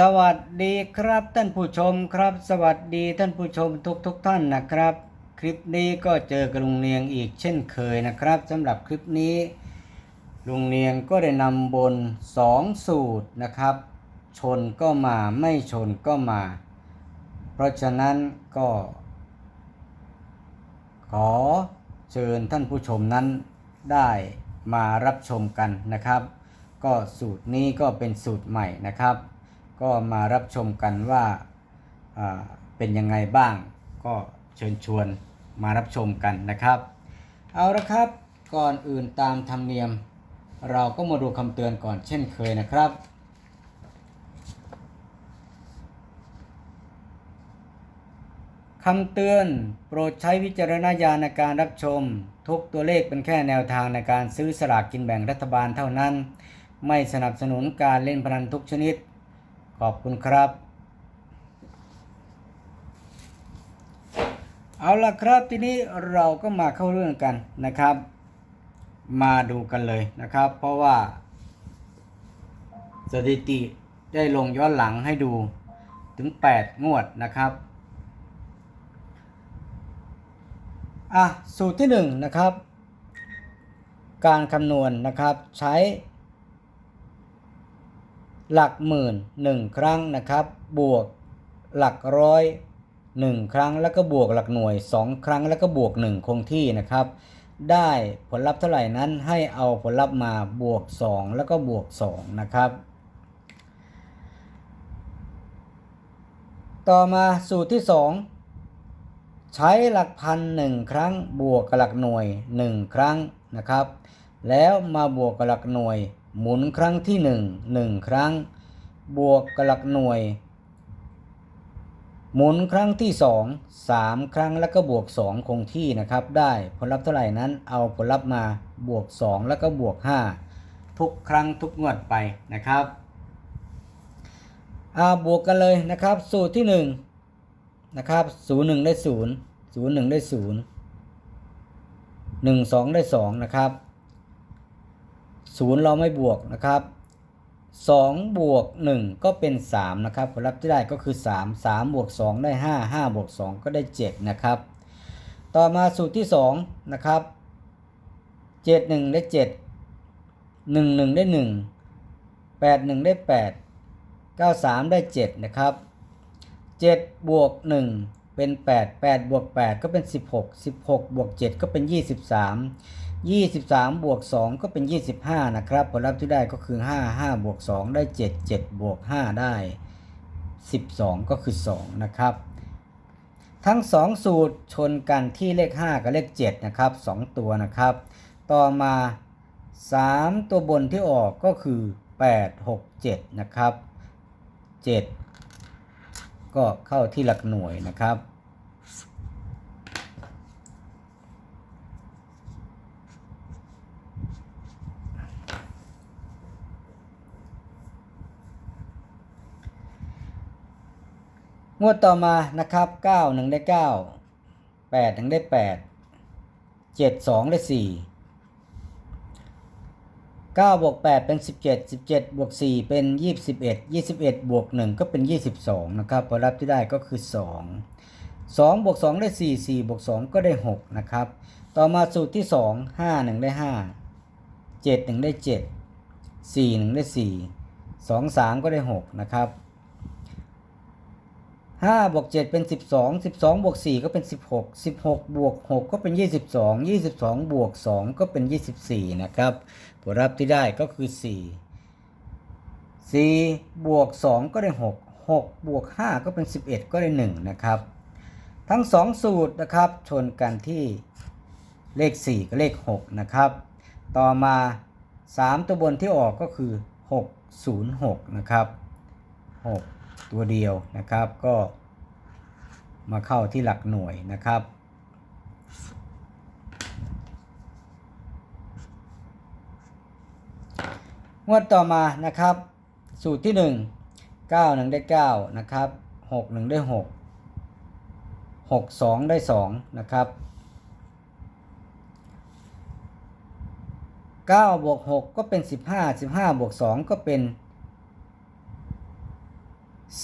สวัสดีครับท่านผู้ชมครับ สวัสดีท่านผู้ชมทุกทุกท่านนะครับ คลิปนี้ก็เจอกับลุงเนียงอีกเช่นเคยนะครับสำหรับคลิปนี้ ลุงเนียงก็ได้นำบนสองสูตรนะครับ ชนก็มาไม่ชนก็มา เพราะฉะนั้นก็ ขอเชิญท่านผู้ชมนั้นได้มารับชมกันนะครับ ก็สูตรนี้ก็เป็นสูตรใหม่นะครับ ก็มารับชมกันว่าเป็นยังไงบ้าง ก็เชิญชวนมารับชมกันนะครับ เอาละครับก่อนอื่นตามธรรมเนียม เราก็มาดูคำเตือนก่อนเช่นเคยนะครับคำเตือนโปรดใช้วิจารณญาณในการรับชม ทุกตัวเลขเป็นแค่แนวทางในการซื้อสลากกินแบ่งรัฐบาลเท่านั้น ไม่สนับสนุนการเล่นพนันทุกชนิด ขอบคุณครับ เอาละครับทีนี้เราก็มาเข้าเรื่องกันนะครับ มาดูกันเลยนะครับ เพราะว่า สถิติได้ลงย้อนหลังให้ดูถึง 8 งวดนะครับอะสูตรที่ 1 นะครับ การคำนวณนะครับใช้ หลักหมื่นหนึ่งครั้งนะครับ บวกหลักร้อยหนึ่งครั้งแล้วก็บวกหลักหน่วยสองครั้งแล้วก็บวกหนึ่งคงที่นะครับ ได้ผลลัพธ์เท่าไหร่นั้นให้เอาผลลัพธ์มาบวก2แล้วก็บวก2นะครับ ต่อมาสูตรที่2ใช้หลักพันหนึ่งครั้งบวกกับหลักหน่วย1ครั้งนะครับ แล้วมาบวกกับหลักหน่วย หมุนครั้งที่1 1ครั้ง บวกกับหลักหน่วย หมุนครั้งที่2 3ครั้งแล้วก็บวก2คงที่นะครับ ได้ผลลัพธ์เท่าไหร่นั้น เอาผลลัพธ์มาบวก2แล้วก็บวก5ทุกครั้งทุกงวดไปนะครับอาบวกกันเลยนะครับ สูตรที่1นะครับ0 1ได้0 0 1ได้0 1 2ได้2นะครับ 0 เราไม่บวกนะครับ2บวก1 ก็เป็น 3 นะครับผลลัพธ์ที่ได้ก็คือ 3 3บวก2 ได้ 5 5บวก2 ก็ได้ 7 นะครับ ต่อมาสูตรที่ 2 นะครับ 7 1 ได้ 7 1 1 ได้ 1 8 1 ได้ 8 9 3 ได้ 7 นะครับ 7 บวก 1 เป็น 8 8 บวก 8 ก็เป็น 16 16 บวก 7 ก็เป็น 23 23 บวก 2 ก็เป็น 25 นะครับ ผลลัพธ์ที่ได้ก็คือ 5 5 บวก 2 ได้ 7 7 บวก 5 ได้ 12 ก็คือ 2 นะครับ ทั้ง 2 สูตรชนกันที่เลข 5 กับเลข 7 นะครับ 2 ตัวนะครับ ต่อมา 3 ตัวบนที่ออกก็คือ 8 6 7 นะครับ 7 ก็เข้าที่หลักหน่วยนะครับ งวดต่อมานะครับ9 1ได้9 8 1ได้ 8 7 2 ได้ 4 9บวก8เป็น 17 17บวก4เป็น 21 21บวก1ก็เป็น 22 นะครับผลลัพธ์ที่ได้ก็คือ 2 2บวก2ได้ 4 4บวก2ก็ได้ 6 นะครับ ต่อมาสูตรที่ 2 5 1 ได้ 5 7 1 ได้ 7 4 1 ได้ 4 2 3 ก็ได้ 6 นะครับ 5บวก7เป็น 12 12บวก4ก็เป็น 16 16บวก6ก็เป็น 22 22บวก2ก็เป็น 24 นะครับ ผลลัพธ์ที่ได้ก็คือ 4 4บวก2ก็ได้ 6 6บวก5ก็เป็น 11 ก็ได้ 1 นะครับ ทั้ง 2 สูตรนะครับ ชนกันที่เลข 4 กับเลข 6 นะครับ ต่อมา 3 ตัวบนที่ออกก็คือ 606 นะครับ 6 ตัวเดียวนะครับก็มาเข้าที่หลักหน่วยนะครับ งวดต่อมานะครับ สูตรที่ 1 9 1ได้9นะครับ6 1ได้6 6 2ได้2นะครับ9บวก6ก็เป็น 15 15บวก2ก็เป็น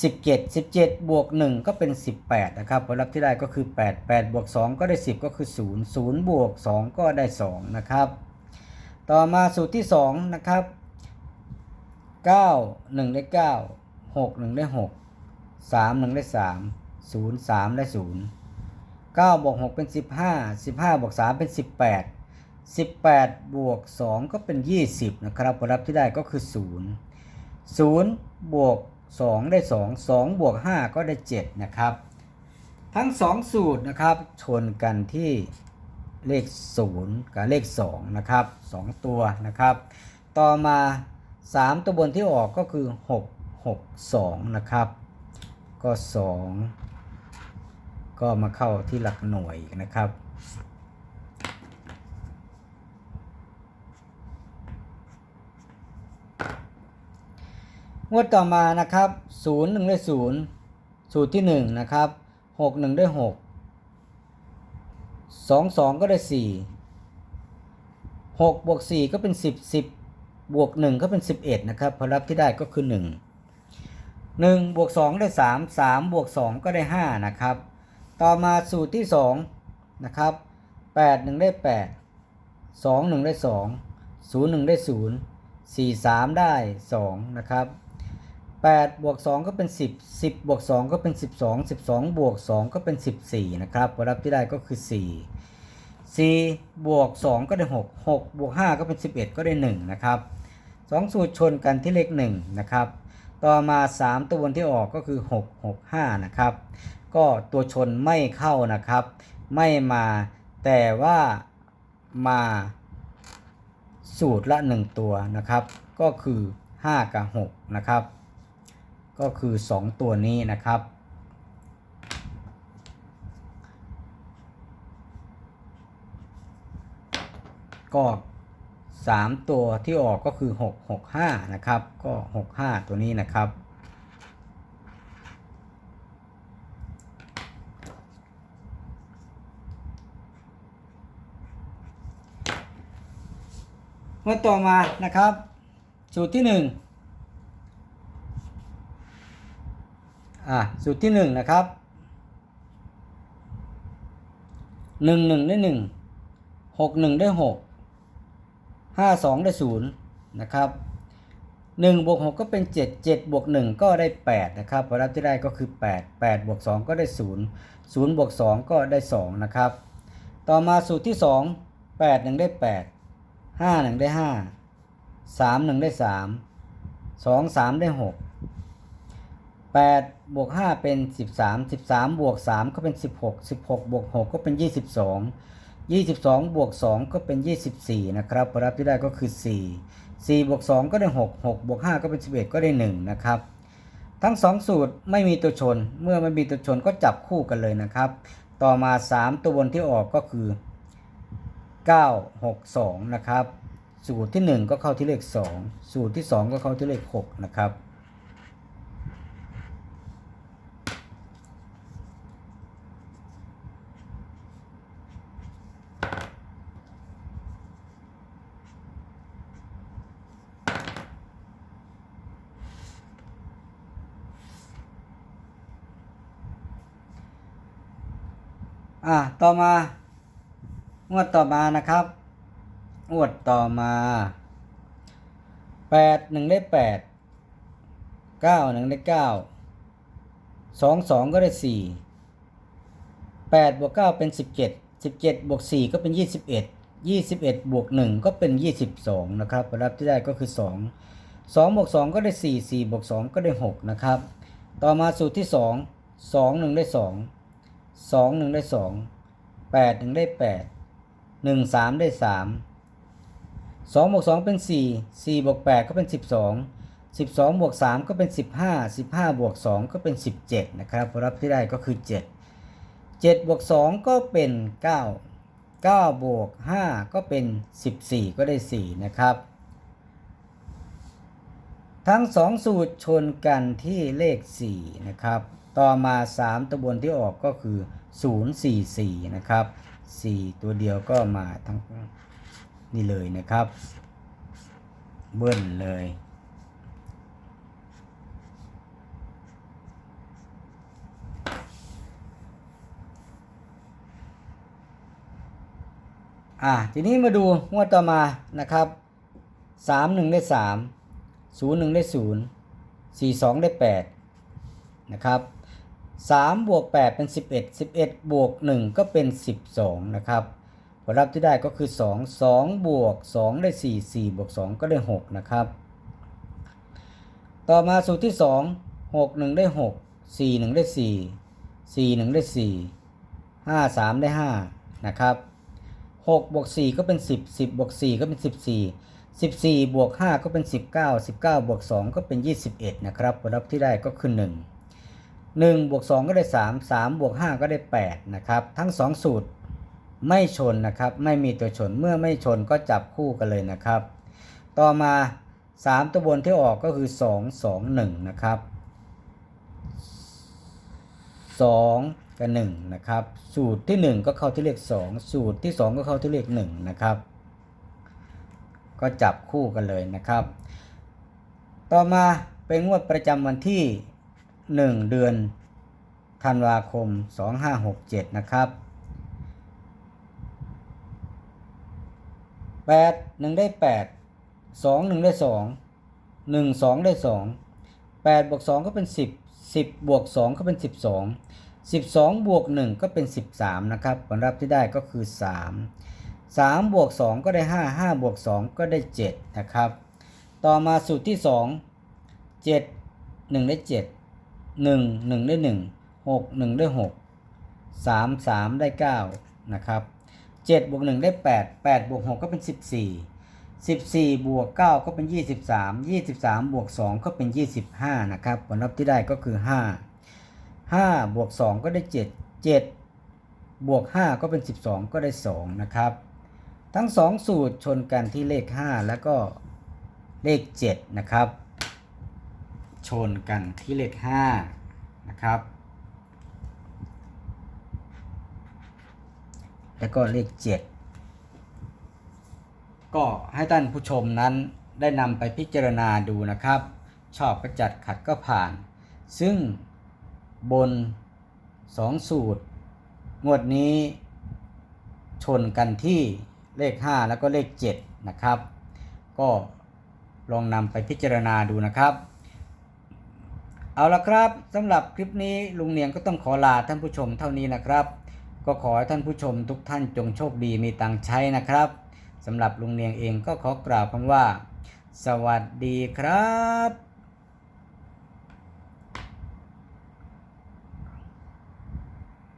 17 17 บวก 1 ก็เป็น 18 นะครับ ผลลัพธ์ที่ได้ก็คือ 8 8 บวก 2 ก็ได้ 10 ก็คือ 0 0 บวก 2 ก็ได้ 2 นะครับ ต่อมาสูตรที่ 2 นะครับ 9 1 ได้ 9 6 1 ได้ 6 3 1 ได้ 3 0 3 ได้ 0 9 บวก 6 เป็น 15 15 บวก 3 เป็น 18 18 บวก 2 ก็เป็น 20 นะครับ ผลลัพธ์ที่ได้ก็คือ 0 0 บวก 2 ได้ 2 2 บวก 5 ก็ได้ 7 นะครับ ทั้ง 2 สูตรนะครับ ชนกันที่เลข 0 กับเลข 2 นะครับ 2 ตัวนะครับ ต่อมา 3 ตัวบนที่ออกก็คือ 6 6 2 นะครับ ก็ 2 ก็มาเข้าที่หลักหน่วยนะครับ งวดต่อมานะครับ0 1ได้0สูตรที่1นะครับ6 1ได้6 2 2ก็ได้4 6บวก4ก็เป็น10 10บวก1ก็เป็น11นะครับผลลัพธ์ที่ได้ก็คือ1 1บวก2ได้3 3บวก2ก็ได้5นะครับ ต่อมาสูตรที่2นะครับ8 1ได้8 2 1ได้2 0 1ได้0 4 3ได้2นะครับ 8บวก2ก็เป็น 10 10บวก2ก็เป็น 12 12 บวก 2 ก็เป็น 14 นะครับผลลัพธ์ที่ได้ก็คือ 4 4บวก 2 ก็ได้ 6 6 บวก 5 ก็เป็น 11 ก็ได้ 1 นะครับ 2 สูตรชนกันที่เลข 1 นะครับ ต่อมา 3 ตัวบนที่ออกก็คือ 6 6 5 นะครับ ก็ตัวชนไม่เข้านะครับ ไม่มาแต่ว่ามาสูตรละ 1 ตัวนะครับ ก็คือ 5 กับ 6 นะครับ ก็คือ 2 ตัวนี้นะครับ ก็ 3 ตัวที่ออกก็คือ 6 6 5 นะครับ ก็ 6 5 ตัวนี้นะครับ เมื่อต่อมานะครับ สูตรที่ 1 อะสูตรที่1นะครับ1 1ได้1 6 1ได้6 5 2ได้0นะครับ1บวก6ก็เป็น7 7บวก1ก็ได้8นะครับผลลัพธ์ที่ได้ก็คือ8 8บวก2ก็ได้0 0บวก2ก็ได้2นะครับ ต่อมาสูตรที่2 8 1ได้8 5 1ได้5 3 1ได้3 2 3ได้6 8บวก5เป็น 13 13บวก3ก็เป็น 16 16บวก6ก็เป็น 22 22บวก2ก็เป็น 24 นะครับผลลัพธ์ที่ได้ก็คือ 4 4บวก2ก็ได้ 6 6บวก5ก็เป็น 11 ก็ได้ 1 นะครับ ทั้ง 2 สูตรไม่มีตัวชน เมื่อไม่มีตัวชนก็จับคู่กันเลยนะครับ ต่อมา 3 ตัวบนที่ออกก็คือ 9 6 2 นะครับ สูตรที่ 1 ก็เข้าที่เลข 2 สูตรที่ 2 ก็เข้าที่เลข 6 นะครับ อะต่อมางวดต่อมานะครับงวดต่อมาแปดหนึ่งได้แปดเก้าหนึ่งได้เก้าสองสองก็ได้สี่แปดบวกเก้าเป็นสิบเจ็ดสิบเจ็ดบวกสี่ก็เป็นยี่สิบเอ็ดยี่สิบเอ็ดบวกหนึ่งก็เป็นยี่สิบสองนะครับผลลัพธ์ที่ได้ก็คือสองสองบวกสองก็ได้สี่สี่บวกสองก็ได้หกนะครับ ต่อมาสูตรที่สองสองหนึ่งได้สอง สองหนึ่งได้สองแปดหนึ่งได้แปดหนึ่งสามได้สามสองบวกสองเป็นสี่สี่บวกแปดก็เป็นสิบสองสิบสองบวกสามก็เป็นสิบห้าสิบห้าบวกสองก็เป็นสิบเจ็ดนะครับผลลัพธ์ที่ได้ก็คือเจ็ดเจ็ดบวกสองก็เป็นเก้าเก้าบวกห้าก็เป็นสิบสี่ก็ได้สี่นะครับ ทั้งสองสูตรชนกันที่เลข 4 นะครับ ต่อมา 3 ตัวบนที่ออกก็คือ 044 นะครับ 4 ตัวเดียวก็มาทั้งนี่เลยนะครับ เบิ้ลเลย อะ ทีนี้มาดูงวดต่อมานะครับ 3 1 ได้มามศูนย์หนึ่งได้ศูนย์สี่สองได้แปดนะครับสามบวกแปดเป็นสิบเอ็ดสิบเอ็ดบวกหนึ่งก็เป็นสิบสองนะครับผลลัพธ์ที่ได้ก็คือสองสองบวกสองได้สี่สี่บวกสองก็ได้หกนะครับ ต่อมาสูตรที่สองหกหนึ่งได้หกสี่หนึ่งได้สี่สี่หนึ่งได้สี่ห้าสามได้ห้านะครับหกบวกสี่ก็เป็นสิบสิบบวกสี่ก็เป็นสิ บสี่สิบสี่บวกห้าก็เป็นสิบเก้าสิบเก้าบวกสองก็เป็นยี่สิบเอ็ดนะครับผลลัพธ์ที่ได้ก็คือหนึ่งหนึ่งบวกสองก็ได้สามสามบวกห้าก็ได้แปดนะครับ ทั้งสองสูตรไม่ชนนะครับ ไม่มีตัวชน เมื่อไม่ชนก็จับคู่กันเลยนะครับ ต่อมา 3 ตัวบนที่ออกก็คือ 2 2 1 นะครับ 2 กับ 1 นะครับ สูตรที่ 1 ก็เข้าที่เลข 2 สูตรที่ 2 ก็เข้าที่เลข 1 นะครับ ก็จับคู่กันเลยนะครับ ต่อมาเป็นงวดประจำวันที่ 1 เดือนธันวาคม 2567 นะครับ 8 1 ได้8สองหนึ่งได้สองหนึ่งสองได้สองแปดบวกสองก็เป็นสิบสิบบวกสองก็เป็นสิบสองสิบสองบวกหนึ่งก็เป็นสิบสามนะครับ ผลลัพธ์ที่ได้ก็คือสามสามบวกสองก็ได้ห้าห้าบวกสองก็ได้เจ็ดนะครับ ต่อมาสูตรที่สองเจ็ดหนึ่งได้เจ็ดหนึ่งหนึ่งได้หนึ่งหกหนึ่งได้หกสามสามได้เก้านะครับเจ็ดบวกหนึ่งได้แปดแปดบวกหกก็เป็นสิบสี่14บวก9ก็เป็น 23 23บวก2ก็เป็น 25 นะครับ ผลลัพธ์ที่ได้ก็คือ 5 5บวก2ก็ได้ 7 7บวก5ก็เป็น 12 ก็ได้ 2 นะครับ ทั้ง 2 สูตรชนกันที่เลข 5 แล้วก็เลข 7 นะครับ ชนกันที่เลข 5 นะครับ แล้วก็เลข 7 ก็ให้ท่านผู้ชมนั้นได้นำไปพิจารณาดูนะครับ ชอบก็จัดขัดก็ผ่าน ซึ่งบน 2 สูตร งวดนี้ชนกันที่ เลข 5 แล้วก็เลข 7 นะครับ ก็ลองนำไปพิจารณาดูนะครับ เอาละครับสำหรับคลิปนี้ลุงเนียงก็ต้องขอลาท่านผู้ชมเท่านี้นะครับ ก็ขอให้ท่านผู้ชมทุกท่านจงโชคดีมีตังใช้นะครับสำหรับลุงเนียงเองก็ขอกล่าวคำว่า สวัสดีครับ